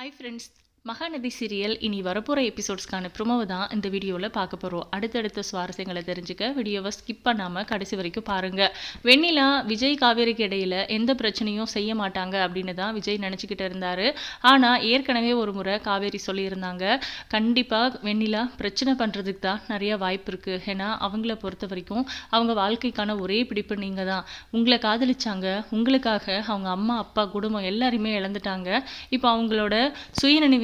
Hi friends, Mahanadi serial இனி வரப்போகிற எபிசோட்ஸ்க்கான ப்ரொமோவை தான் இந்த வீடியோவில் பார்க்க போகிறோம் அடுத்தடுத்த சுவாரஸ்யங்களை தெரிஞ்சுக்க வீடியோவை ஸ்கிப் பண்ணாமல் கடைசி வரைக்கும் பாருங்கள் வெண்ணிலா விஜய் காவேரிக்கு இடையில் எந்த பிரச்சனையும் செய்ய மாட்டாங்க அப்படின்னு தான் விஜய் நினச்சிக்கிட்டு இருந்தார். ஆனால் ஏற்கனவே ஒரு முறை காவேரி சொல்லியிருந்தாங்க கண்டிப்பாக வெண்ணிலா பிரச்சனை பண்ணுறதுக்கு தான் நிறைய வாய்ப்பு இருக்குது ஏன்னா அவங்கள பொறுத்த வரைக்கும் அவங்க வாழ்க்கைக்கான ஒரே பிடிப்பு நீங்கள் தான். உங்களை காதலிச்சாங்க உங்களுக்காக அவங்க அம்மா அப்பா குடும்பம் எல்லாருமே இழந்துட்டாங்க. இப்போ அவங்களோட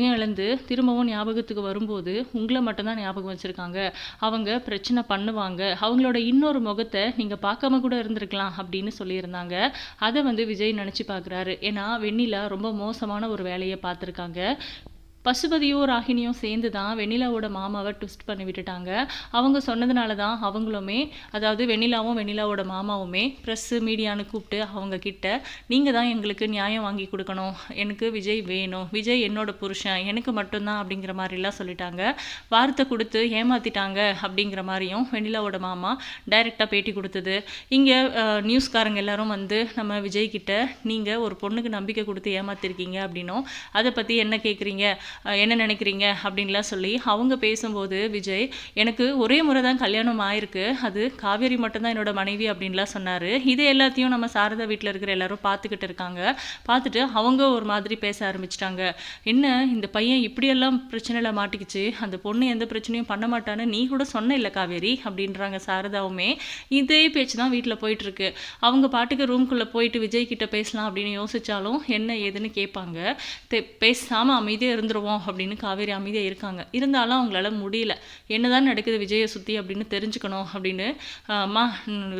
சுயநினைவையும் இழந்து திரும்பவும் ஞாபகத்துக்கு வரும்போது உங்களை மட்டும்தான் ஞாபகம் வச்சுருக்காங்க. அவங்க பிரச்சனை பண்ணுவாங்க. அவங்களோட இன்னொரு முகத்தை நீங்கள் பார்க்காம கூட இருந்திருக்கலாம் அப்படின்னு சொல்லியிருந்தாங்க. அதை வந்து விஜய் நினச்சி பார்க்குறாரு. ஏன்னா வெண்ணிலா ரொம்ப மோசமான ஒரு வேலையை பார்த்துருக்காங்க. பசுபதியும் ராகினியும் சேர்ந்து தான் வெண்ணிலாவோட மாமாவை ட்விஸ்ட் பண்ணி விட்டுட்டாங்க. அவங்க சொன்னதுனால தான் அவங்களுமே அதாவது வெண்ணிலாவும் வெண்ணிலாவோட மாமாவுமே ப்ரெஸ்ஸு மீடியான்னு கூப்பிட்டு அவங்க கிட்ட நீங்கள் தான் எங்களுக்கு நியாயம் வாங்கி கொடுக்கணும். எனக்கு விஜய் வேணும். விஜய் என்னோட புருஷன். எனக்கு மட்டும்தான் அப்படிங்கிற மாதிரிலாம் சொல்லிட்டாங்க. வார்த்தை கொடுத்து ஏமாத்திட்டாங்க அப்படிங்கிற மாதிரியும் வெண்ணிலாவோட மாமா டைரெக்டாக பேட்டி கொடுத்தது. இங்கே நியூஸ்காரங்க எல்லாரும் வந்து நம்ம விஜய் கிட்ட நீங்கள் ஒரு பொண்ணுக்கு நம்பிக்கை கொடுத்து ஏமாத்திருக்கீங்க அப்படின்னும். அதை பற்றி என்ன கேட்குறீங்க என்ன நினைக்கிறீங்க அப்படின்லாம் சொல்லி அவங்க பேசும்போது விஜய் எனக்கு ஒரே முறை தான் கல்யாணம் ஆயிருக்கு. அது காவேரி மட்டும்தான் என்னோட மனைவி அப்படின்லாம் சொன்னார். இது எல்லாத்தையும் நம்ம சாரதா வீட்டில் இருக்கிற எல்லாரும் பார்த்துக்கிட்டு இருக்காங்க. பார்த்துட்டு அவங்க ஒரு மாதிரி பேச ஆரம்பிச்சிட்டாங்க. என்ன இந்த பையன் இப்படியெல்லாம் பிரச்சனையில் மாட்டிக்கிச்சு? அந்த பொண்ணு எந்த பிரச்சனையும் பண்ண மாட்டான்னு நீ கூட சொன்ன இல்லை காவேரி? அப்படின்றாங்க சாரதாவுமே. இதே பேச்சு தான் வீட்டில் போயிட்டுருக்கு. அவங்க பாட்டுக்கு ரூம்குள்ளே போயிட்டு விஜய் கிட்ட பேசலாம் அப்படின்னு யோசிச்சாலும் என்ன ஏதுன்னு கேட்பாங்க. தெ பேசாமல் அமைதியாக இருந்துருவோம். அப்படின்னு காவேரி அமைதியாக இருக்காங்க. இருந்தாலும் அவங்களால முடியல. என்னதான் நடக்குது விஜயை சுற்றி அப்படின்னு தெரிஞ்சுக்கணும் அப்படின்னு அம்மா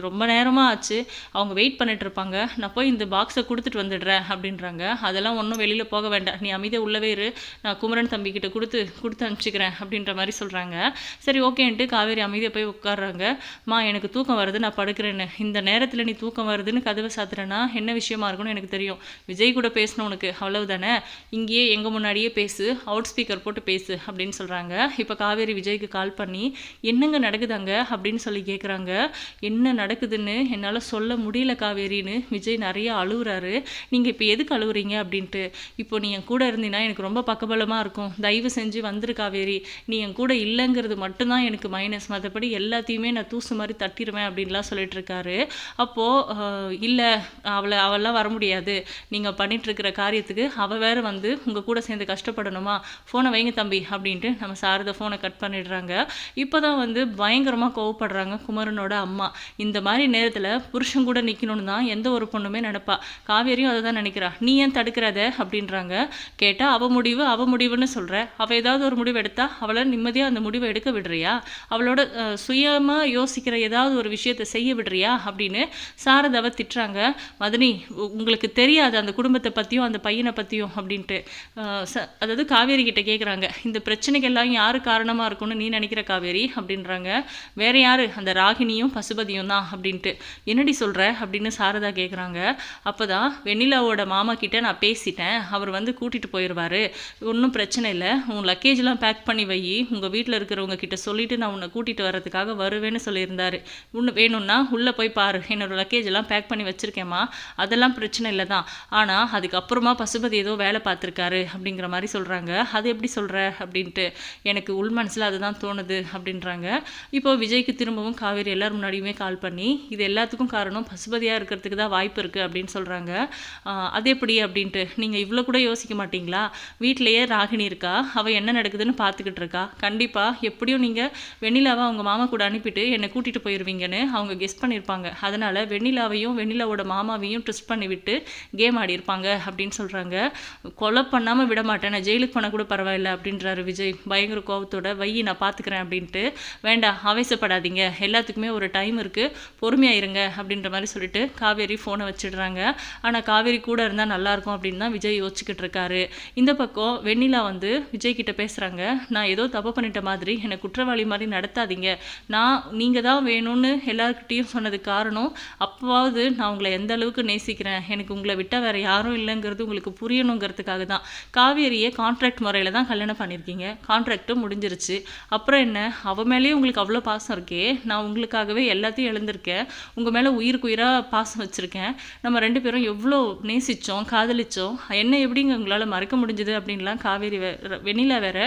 ரொம்ப நேரமாக ஆச்சு. அவங்க வெயிட் பண்ணிட்டு இருப்பாங்க. நான் போய் இந்த பாக்ஸை கொடுத்துட்டு வந்துடுறேன் அப்படின்றாங்க. அதெல்லாம் ஒன்றும் வெளியில் போக வேண்டாம். நீ அமைதியாக உள்ளவே இரு. நான் குமரன் தம்பிக்கிட்ட கொடுத்து கொடுத்து அனுப்பிச்சிக்கிறேன் அப்படின்ற மாதிரி சொல்கிறாங்க சரி ஓகேன்ட்டு காவேரி அமைதியாக போய் உட்காடுறாங்க மா எனக்கு தூக்கம் வருது. நான் படுக்கிறேன்னு. இந்த நேரத்தில் நீ தூக்கம் வருதுன்னு கதவை சாத்துறேன்னா என்ன விஷயமா இருக்கும்னு எனக்கு தெரியும். விஜய் கூட பேசணும் உனக்கு. அவ்வளவுதானே? இங்கேயே எங்கள் முன்னாடியே பேசு. அவுட் ஸ்பீக்கர் போட்டு பேசு அப்படின்னு சொல்கிறாங்க இப்போ காவேரி விஜய்க்கு கால் பண்ணி என்னங்க நடக்குதாங்க? அப்படின்னு சொல்லி கேட்குறாங்க என்ன நடக்குதுன்னு என்னால் சொல்ல முடியல காவேரின்னு. விஜய் நிறைய அழுகுறாரு நீங்கள் இப்போ எதுக்கு அழுகுறீங்க அப்படின்ட்டு. இப்போ நீ என் கூட இருந்தீங்கன்னா எனக்கு ரொம்ப பக்கபலமாக இருக்கும். தயவு செஞ்சு வந்துரு காவேரி. நீ என் கூட இல்லைங்கிறது மட்டும்தான் எனக்கு மைனஸ் மற்றபடி எல்லாத்தையுமே நான் தூசு மாதிரி தட்டிடுவேன் அப்படின்லாம் சொல்லிட்டு இருக்காரு. அப்போது இல்லை அவளை அவெல்லாம் வர முடியாது. நீங்கள் பண்ணிட்டு இருக்கிற காரியத்துக்கு அவள் வேறு வந்து உங்கள் கூட சேர்ந்து கஷ்டப்படணும். ஃபோனை வைங்க தம்பி அப்படின்ட்டு நம்ம சாரதை ஃபோனை கட் பண்ணிடுறாங்க. இப்போ தான் வந்து பயங்கரமாக கோவப்படுறாங்க குமரனோட அம்மா. இந்த மாதிரி நேரத்தில் புருஷன் கூட நிற்கணும்னு தான் எந்த ஒரு பொண்ணுமே நினப்பா. காவேரியும் அதை தான் நினைக்கிறா. நீ ஏன் தடுக்கிறத? அப்படின்றாங்க. கேட்டால் அவ முடிவு அவ முடிவுன்னு சொல்கிற அவள் ஏதாவது ஒரு முடிவு எடுத்தா அவளை நிம்மதியாக அந்த முடிவை எடுக்க விடுறியா? அவளோட சுயமாக யோசிக்கிற ஏதாவது ஒரு விஷயத்தை செய்ய விடுறியா? அப்படின்னு சாரதாவை திட்டுறாங்க. மதனி உங்களுக்கு தெரியாது அந்த குடும்பத்தை பற்றியும் அந்த பையனை பற்றியும் அப்படின்ட்டு. அதாவது காவேரி கிட்ட கேட்குறாங்க இந்த பிரச்சனைக்கு எல்லாம் யார் காரணமாக இருக்கும்னு நீ நினைக்கிற காவேரி? அப்படின்றாங்க. வேற யார்? அந்த ராகினியும் பசுபதியும் தான் அப்படின்ட்டு. என்னடி சொல்கிற அப்படின்னு சாரதா கேட்குறாங்க அப்போ தான் வெண்ணிலாவோட மாமா கிட்ட நான் பேசிட்டேன். அவர் வந்து கூட்டிகிட்டு போயிடுவாரு ஒன்றும் பிரச்சனை இல்லை. உன் லக்கேஜ்லாம் பேக் பண்ணி வை. உங்கள் வீட்டில் இருக்கிறவங்க கிட்ட சொல்லிட்டு நான் உன்னை கூட்டிகிட்டு வர்றதுக்காக வருவேன்னு சொல்லியிருந்தார். ஒன்று வேணும்னா உள்ளே போய் பாரு. என்னோடய லக்கேஜெல்லாம் பேக் பண்ணி வச்சுருக்கேம்மா. அதெல்லாம் பிரச்சனை இல்லை தான் ஆனால் அதுக்கப்புறமா பசுபதி ஏதோ வேலை பார்த்துருக்காரு அப்படிங்கிற மாதிரி சொல்கிறாங்க அது எப்படி சொல்கிற அப்படின்ட்டு எனக்கு உள் மனசில் அதுதான் தோணுது அப்படின்றாங்க. இப்போ விஜய்க்கு திரும்பவும் காவேரி எல்லார் முன்னாடியுமே கால் பண்ணி இது எல்லாத்துக்கும் காரணம் பசுபதியாக இருக்கிறதுக்கு தான் வாய்ப்பு இருக்குது அப்படின்னு சொல்கிறாங்க அது எப்படி அப்படின்ட்டு நீங்கள் இவ்வளோ கூட யோசிக்க மாட்டீங்களா? வீட்டிலேயே ராகினி இருக்கா? அவள் என்ன நடக்குதுன்னு பார்த்துக்கிட்டு இருக்கா? கண்டிப்பாக எப்படியும் நீங்கள் வெண்ணிலாவை அவங்க மாமா கூட அனுப்பிட்டு என்னை கூட்டிகிட்டு போயிடுவீங்கன்னு அவங்க கெஸ் பண்ணியிருப்பாங்க அதனால் வெண்ணிலாவையும் வெண்ணிலாவோட மாமாவையும் ட்விஸ்ட் பண்ணிவிட்டு கேம் கேம் ஆடியிருப்பாங்க அப்படின்னு சொல்கிறாங்க கொலை பண்ணாமல் விட மாட்டேன். நான் ஜெயிலுக்கு போனால் கூட பரவாயில்ல அப்படின்றாரு விஜய். பயங்கர கோபத்தோட வையை நான் பார்த்துக்கிறேன் அப்படின்ட்டு. வேண்டாம் ஆவேசப்படாதீங்க எல்லாத்துக்குமே ஒரு டைம் இருக்குது பொறுமையாக இருங்க அப்படின்ற மாதிரி சொல்லிட்டு காவேரி ஃபோனை வச்சிடுறாங்க. ஆனால் காவேரி கூட இருந்தால் நல்லாயிருக்கும் அப்படின்னு தான் விஜய் யோசிச்சுக்கிட்டு இருக்காரு. இந்த பக்கம் வெண்ணிலா வந்து விஜய் கிட்ட பேசுகிறாங்க நான் ஏதோ தப்பு பண்ணிட்ட மாதிரி என்னை குற்றவாளி மாதிரி நடத்தாதீங்க. நான் நீங்கள் தான் வேணும்னு எல்லாருக்கிட்டேயும் சொன்னது காரணம். அப்போவாவது நான் உங்களை எந்த அளவுக்கு நேசிக்கிறேன்? எனக்கு உங்களை விட்டால் வேறு யாரும் இல்லைங்கிறது உங்களுக்கு புரியணுங்கிறதுக்காக தான். காவேரியை கான் கான்ட்ராக்ட் முறையில் தான் கல்யாணம் பண்ணியிருக்கீங்க கான்ட்ராக்ட்டும் முடிஞ்சிருச்சு. அப்புறம் என்ன? அவள் மேலேயும் உங்களுக்கு அவ்வளோ பாசம் இருக்கே. நான் உங்களுக்காகவே எல்லாத்தையும் எழுந்திருக்கேன். உங்கள் மேலே உயிருக்கு உயிராக பாசம் வச்சுருக்கேன். நம்ம ரெண்டு பேரும் எவ்வளோ நேசித்தோம் காதலிச்சோம். என்ன எப்படிங்க உங்களால் மறக்க முடிஞ்சது அப்படின்லாம் காவேரி வே வெண்ணிலா வேற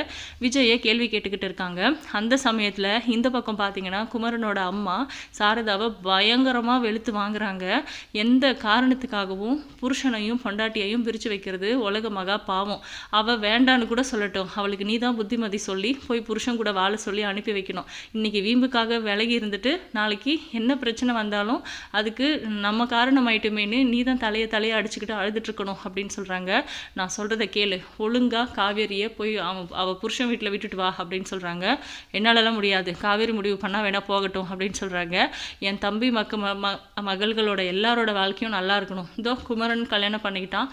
விஜயை கேள்வி கேட்டுக்கிட்டு இருக்காங்க. அந்த சமயத்தில் இந்த பக்கம் பார்த்தீங்கன்னா குமரனோட அம்மா சாரதாவை பயங்கரமாக வெளுத்து வாங்குறாங்க. எந்த காரணத்துக்காகவும் புருஷனையும் பொண்டாட்டியையும் பிரித்து வைக்கிறது உலக மகா பாவம். அவள் வேண்டான்னு கூட சொல்லட்டும். அவளுக்கு நீ தான் புத்திமதி சொல்லி போய் புருஷன் கூட வாழ சொல்லி அனுப்பி வைக்கணும். இன்றைக்கி வீம்புக்காக விலகி இருந்துட்டு நாளைக்கு என்ன பிரச்சனை வந்தாலும் அதுக்கு நம்ம காரணமாயிட்டுமேனு நீ தான் தலையை தலையை அடிச்சுக்கிட்டு அழுதுட்ருக்கணும் அப்படின்னு சொல்கிறாங்க நான் சொல்கிறத கேளு. ஒழுங்காக காவேரியை போய் அவன் அவள் புருஷன் வீட்டில் விட்டுட்டு வா அப்படின்னு சொல்கிறாங்க என்னாலலாம் முடியாது. காவேரி முடிவு பண்ணால் வேணால் போகட்டும் அப்படின்னு சொல்கிறாங்க என் தம்பி மக்க ம ம- மகள்களோட எல்லாரோட வாழ்க்கையும் நல்லா இருக்கணும். இதோ குமரன் கல்யாணம் பண்ணிக்கிட்டான்.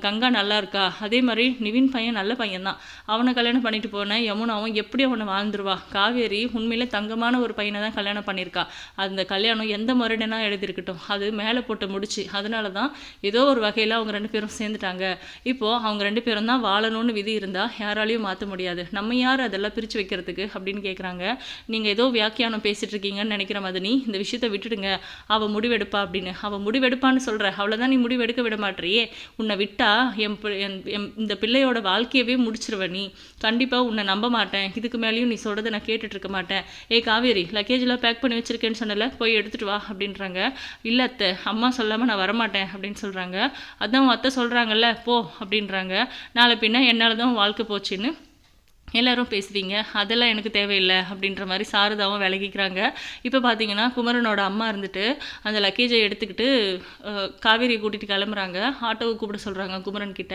கங்கா நல்லா இருக்கா? அதே மாதிரி நிவின் பையன் நல்ல பையன்தான். அவனை கல்யாணம் பண்ணிட்டு போனேன் யமுனாவும் எப்படி அவனை வாழ்ந்துருவா. காவேரி உண்மையிலே தங்கமான ஒரு பையனை தான் கல்யாணம் பண்ணியிருக்கா. அந்த கல்யாணம் எந்த முறைடனா எழுதியிருக்கட்டும். அது மேலே போட்டு முடிச்சு. அதனால தான் ஏதோ ஒரு வகையில் அவங்க ரெண்டு பேரும் சேர்ந்துட்டாங்க. இப்போது அவங்க ரெண்டு பேரும் தான் வாழணும்னு விதி இருந்தால் யாராலையும் மாற்ற முடியாது. நம்ம யார் அதெல்லாம் பிரித்து வைக்கிறதுக்கு அப்படின்னு கேட்குறாங்க நீங்கள் ஏதோ வியாக்கியானம் பேசிட்டு இருக்கீங்கன்னு நினைக்கிற மாதிரி இந்த விஷயத்தை விட்டுடுங்க. அவள் முடிவெடுப்பா அப்படின்னு. அவள் முடிவெடுப்பான்னு சொல்கிற அவ்வளோதான் நீ முடிவெடுக்க விட மாட்டேறியே. உன்னை விட்டா என் என் என் இந்த பிள்ளையோட வாழ்க்கை வாழ்க்கையவே முடிச்சிருவ நீ. கண்டிப்பாக உன்னை நம்ப மாட்டேன். இதுக்கு மேலேயும் நீ சொல்கிறத நான் கேட்டுட்ருக்க மாட்டேன். ஏ காவேரி லக்கேஜெலாம் பேக் பண்ணி வச்சுருக்கேன்னு சொன்னல போய் எடுத்துகிட்டு வா அப்படின்றாங்க. இல்லை அத்தை அம்மா சொல்லாமல் நான் வரமாட்டேன் அப்படின்னு சொல்கிறாங்க அதான் உன் அத்தை சொல்கிறாங்கல்ல போ அப்படின்றாங்க. நாளை பின்ன என்னால் தான் வாழ்க்கை போச்சுன்னு எல்லோரும் பேசுகிறீங்க அதெல்லாம் எனக்கு தேவையில்லை அப்படின்ற மாதிரி சாரதாவும் விலகிக்கிறாங்க. இப்போ பார்த்தீங்கன்னா குமரனோட அம்மா இருந்துட்டு அந்த லக்கேஜை எடுத்துக்கிட்டு காவேரியை கூட்டிகிட்டு கிளம்புறாங்க. ஆட்டோவை கூப்பிட சொல்கிறாங்க குமரன் கிட்ட.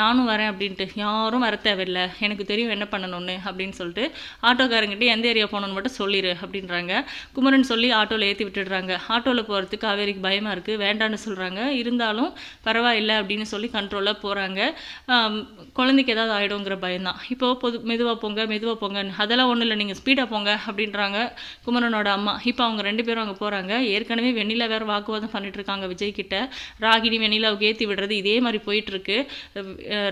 நானும் வரேன் அப்படின்ட்டு. யாரும் வர தேவையில்லை. எனக்கு தெரியும் என்ன பண்ணணும்னு அப்படின்னு சொல்லிட்டு ஆட்டோக்காரங்கிட்ட எந்த ஏரியா போகணுன்னு மட்டும் சொல்லிடு அப்படின்றாங்க. குமரன் சொல்லி ஆட்டோவில் ஏற்றி விட்டுடுறாங்க. ஆட்டோவில் போகிறதுக்கு காவேரிக்கு பயமாக இருக்குது வேண்டான்னு சொல்கிறாங்க இருந்தாலும் பரவாயில்லை அப்படின்னு சொல்லி கண்ட்ரோலாக போகிறாங்க குழந்தைக்கு ஏதாவது ஆகிடுங்கிற பயம்தான். இப்போது பொது மெதுவாக போங்க மெதுவாக போங்கன்னு. அதெல்லாம் ஒன்றும் இல்லை நீங்கள் ஸ்பீடாக போங்க அப்படின்றாங்க குமரனோட அம்மா. இப்போ அவங்க ரெண்டு பேரும் அங்கே போகிறாங்க ஏற்கனவே வெண்ணிலா வேறு வாக்குவாதம் பண்ணிட்டு இருக்காங்க விஜய் கிட்ட. ராகினி வெண்ணிலாவுக்கு ஏற்றி விடுறது இதே மாதிரி போயிட்டுருக்கு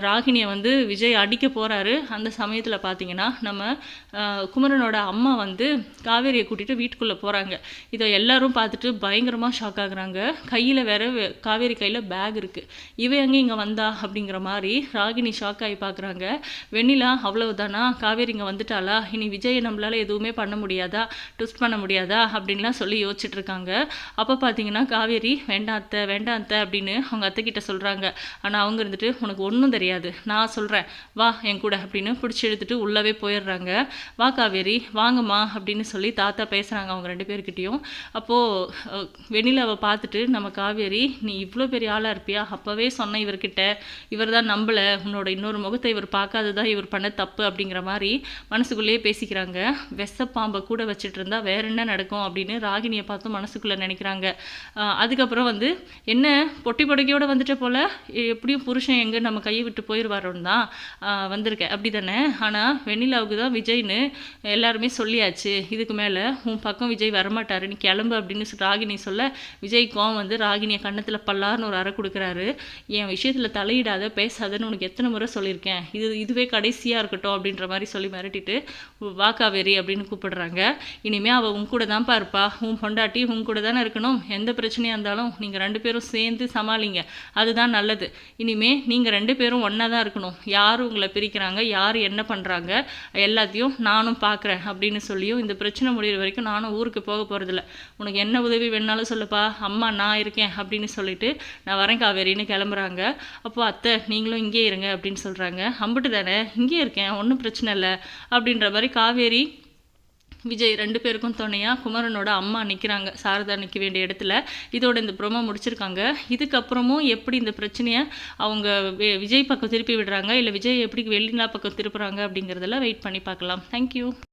ராகினியை வந்து விஜய் அடிக்க போகிறாரு அந்த சமயத்தில் பார்த்தீங்கன்னா நம்ம குமரனோட அம்மா வந்து காவேரியை கூட்டிகிட்டு வீட்டுக்குள்ளே போகிறாங்க இதை எல்லாரும் பார்த்துட்டு பயங்கரமாக ஷாக் ஆகுறாங்க. கையில் வேற காவேரி கையில் பேக் இருக்குது இவ எங்கே இங்கே வந்தா அப்படிங்கிற மாதிரி ராகினி ஷாக் ஆகி பார்க்குறாங்க வெண்ணிலா அவ்வளவுதானா? காவேரி இங்கே வந்துட்டாளா? இனி விஜயை நம்மளால் எதுவுமே பண்ண முடியாதா? ட்விஸ்ட் பண்ண முடியாதா? அப்படின்லாம் சொல்லி யோசிச்சுட்ருக்காங்க. அப்போ பார்த்தீங்கன்னா காவேரி வேண்டாம் அத்தை வேண்டாம் அத்தை அப்படின்னு அவங்க அத்தைக்கிட்ட சொல்கிறாங்க ஆனால் அவங்க இருந்துட்டு உனக்கு ஒன்றும் தெரியாது. நான் சொல்கிறேன் வா என் கூட அப்படின்னு பிடிச்சி எடுத்துகிட்டு உள்ளவே போயிடுறாங்க. வா காவேரி வாங்கம்மா அப்படின்னு சொல்லி தாத்தா பேசுகிறாங்க அவங்க ரெண்டு பேர்கிட்டையும். அப்போது வெண்ணிலாவை பார்த்துட்டு நம்ம காவேரி நீ இவ்வளோ பெரிய ஆளாக இருப்பியா? அப்போவே சொன்ன இவர்கிட்ட இவர் தான் நம்பலை. உன்னோட இன்னொரு முகத்தை இவர் பார்க்காததான் இவர் பண்ண தப்பு அப்படிங்கிற மாதிரி மனசுக்குள்ளேயே பேசிக்கிறாங்க. வெசப்பாம்பை கூட வச்சுட்டு இருந்தால் வேற என்ன நடக்கும் அப்படின்னு ராகினியை பார்த்து மனசுக்குள்ளே நினைக்கிறாங்க. அதுக்கப்புறம் வந்து என்ன பொட்டி பொடக்கையோட வந்துட்ட போல் எப்படியும் புருஷன் எங்கே நம்ம கையை விட்டு போயிடுவாரோன்னு தான் வந்திருக்கேன் அப்படி தானே ஆனால் வெண்ணிலாவுக்கு தான் விஜய்னு எல்லாருமே சொல்லியாச்சு. இதுக்கு மேலே உன் பக்கம் விஜய் வரமாட்டாரு நீ கிளம்பு அப்படின்னு ராகினி சொல்ல விஜய் கோவம் வந்து ராகினியை கன்னத்தில் பல்லார்னு ஒரு அறை கொடுக்குறாரு. என் விஷயத்தில் தலையிடாத பேசாதன்னு உனக்கு எத்தனை முறை சொல்லியிருக்கேன்? இது இதுவே கடைசியாக இருக்கட்டும் அப்படின்னு அப்படின்ற மாதிரி சொல்லி மிரட்டிட்டு வா காவேரி அப்படின்னு கூப்பிடுறாங்க. இனிமே அவள் உன் கூட தான்ப்பா இருப்பா. உன் பொண்டாட்டி உன் கூட தானே இருக்கணும். எந்த பிரச்சனையாக இருந்தாலும் நீங்கள் ரெண்டு பேரும் சேர்ந்து சமாளிங்க. அதுதான் நல்லது. இனிமே நீங்கள் ரெண்டு பேரும் ஒன்றா தான் இருக்கணும். யார் உங்களை பிரிக்கிறாங்க? யார் என்ன பண்ணுறாங்க எல்லாத்தையும் நானும் பார்க்குறேன் அப்படின்னு சொல்லியும் இந்த பிரச்சனை முடிகிற வரைக்கும் நானும் ஊருக்கு போக போகிறதில்ல உனக்கு என்ன உதவி வேணாலும் சொல்லுப்பா. அம்மா நான் இருக்கேன் அப்படின்னு சொல்லிட்டு நான் வரேன் காவேரின்னு கிளம்புறாங்க. அப்போ அத்தை நீங்களும் இங்கே இருங்க அப்படின்னு சொல்கிறாங்க அம்பிட்டு தானே? இங்கே இருக்கேன். ஒன்றும் பிரச்சனை இல்லை அப்படின்ற மாதிரி காவேரி விஜய் ரெண்டு பேருக்கும் துணையாக குமரனோட அம்மா நிற்கிறாங்க சாரதா நிற்க வேண்டிய இடத்துல. இதோட இந்த ப்ரோமோ முடிச்சிருக்காங்க. இதுக்கப்புறமும் எப்படி இந்த பிரச்சனையை அவங்க வி- விஜய் பக்கம் திருப்பி விடுறாங்க இல்லை விஜய் எப்படி வெளிநாள் பக்கம் திருப்புறாங்க அப்படிங்கிறதெல்லாம் வெயிட் பண்ணி பார்க்கலாம். தேங்க்யூ